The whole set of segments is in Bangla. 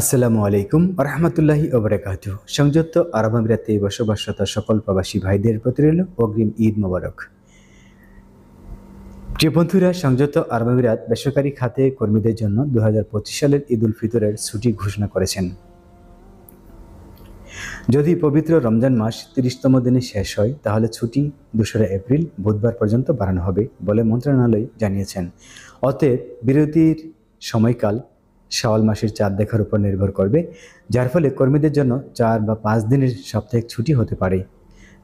আসসালামু আলাইকুম রহমতুল্লাহি ওবরাকাতু সংযুক্ত আরব আমিরাতে বসবাসরত সকল প্রবাসী ভাইদের প্রতি রইল অগ্রিম ঈদ মোবারক। প্রিয় বন্ধুরা, সংযুক্ত আরব আমিরাত বেসরকারি খাতে কর্মীদের জন্য দুহাজার পঁচিশ সালের ঈদ উল ফিতরের ছুটি ঘোষণা করেছেন। যদি পবিত্র রমজান মাস তিরিশতম দিনে শেষ হয়, তাহলে ছুটি দোসরা এপ্রিল বুধবার পর্যন্ত বাড়ানো হবে বলে মন্ত্রণালয় জানিয়েছেন। অতএব বিরতির সময়কাল শাওয়াল মাসের চাঁদ দেখার উপর নির্ভর করবে, যার ফলে কর্মীদের জন্য চার বা পাঁচ দিনের সাপ্তাহিক ছুটি হতে পারে।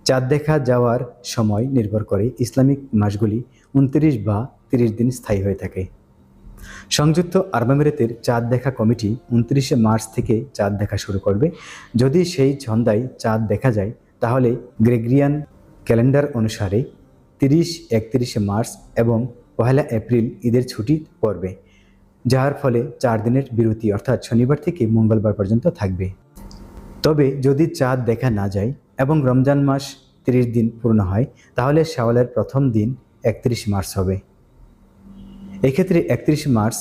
চাঁদ দেখা যাওয়ার সময় নির্ভর করে ইসলামিক মাসগুলি উনত্রিশ বা তিরিশ দিন স্থায়ী হয়ে থাকে। সংযুক্ত আরব আমিরাতের চাঁদ দেখা কমিটি উনত্রিশে মার্চ থেকে চাঁদ দেখা শুরু করবে। যদি সেই ঝন্দায় চাঁদ দেখা যায়, তাহলে গ্রেগরিয়ান ক্যালেন্ডার অনুসারে তিরিশ, একত্রিশে মার্চ এবং পহেলা এপ্রিল ঈদের ছুটি পড়বে। যার ফলে চার দিনের বিরতি অর্থাৎ শনিবার থেকে মঙ্গলবার পর্যন্ত থাকবে। তবে যদি চাঁদ দেখা না যায় এবং রমজান মাস তিরিশ দিন পূর্ণ হয়, তাহলে শাওয়ালের প্রথম দিন একত্রিশ মার্চ হবে। এক্ষেত্রে একত্রিশ মার্চ,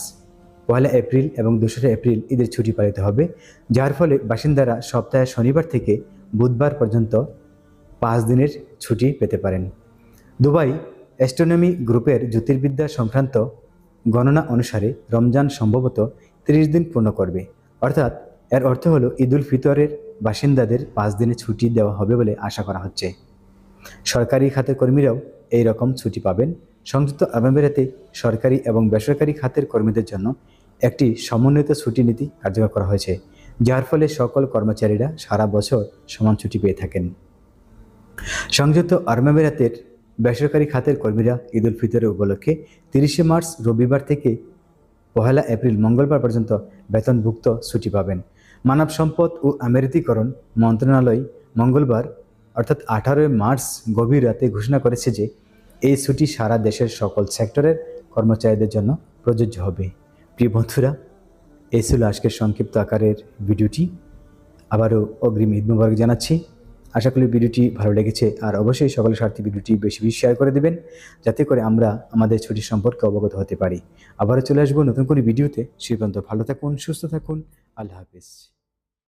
পয়লা এপ্রিল এবং দোসরা এপ্রিল ঈদের ছুটি পালিত হবে, যার ফলে বাসিন্দারা সপ্তাহে শনিবার থেকে বুধবার পর্যন্ত পাঁচ দিনের ছুটি পেতে পারেন। দুবাই অ্যাস্ট্রোনমি গ্রুপের জ্যোতির্বিদ্যা সংক্রান্ত গণনা অনুসারে রমজান সম্ভবত তিরিশ দিন পূর্ণ করবে। অর্থাৎ এর অর্থ হলো ঈদুল ফিতরের বাসিন্দাদের পাঁচ দিনে ছুটি দেওয়া হবে বলে আশা করা হচ্ছে। সরকারি খাতের কর্মীরাও এই রকম ছুটি পাবেন। সংযুক্ত আরব সরকারি এবং বেসরকারি খাতের কর্মীদের জন্য একটি সমন্বিত ছুটি নীতি কার্যকর করা হয়েছে, যার ফলে সকল কর্মচারীরা সারা বছর সমান ছুটি পেয়ে থাকেন। সংযুক্ত আরব বেসরকারি খাতের কর্মীরা ঈদ উল ফিতরের উপলক্ষে তিরিশে মার্চ রবিবার থেকে পহেলা এপ্রিল মঙ্গলবার পর্যন্ত বেতনভুক্ত ছুটি পাবেন। মানব সম্পদ ও আমেরিকীকরণ মন্ত্রণালয় মঙ্গলবার, অর্থাৎ আঠারোই মার্চ গভীর রাতে ঘোষণা করেছে যে এই ছুটি সারা দেশের সকল সেক্টরের কর্মচারীদের জন্য প্রযোজ্য হবে। প্রিয় বন্ধুরা, এই ছিল আজকের সংক্ষিপ্ত আকারের ভিডিওটি। আবারও অগ্রিম ঈদ মুবারক জানাচ্ছি। আশা করি ভিডিওটি ভালো লেগেছে। আর অবশ্যই সকলে স্বার্থী ভিডিওটি বেশি বেশি শেয়ার করে দেবেন, যাতে করে আমরা আমাদের ছুটির সম্পর্কে অবগত হতে পারি। আবারও চলে আসব নতুন করে ভিডিওতে। সে পর্যন্ত ভালো থাকুন, সুস্থ থাকুন। আল্লাহ হাফিজ।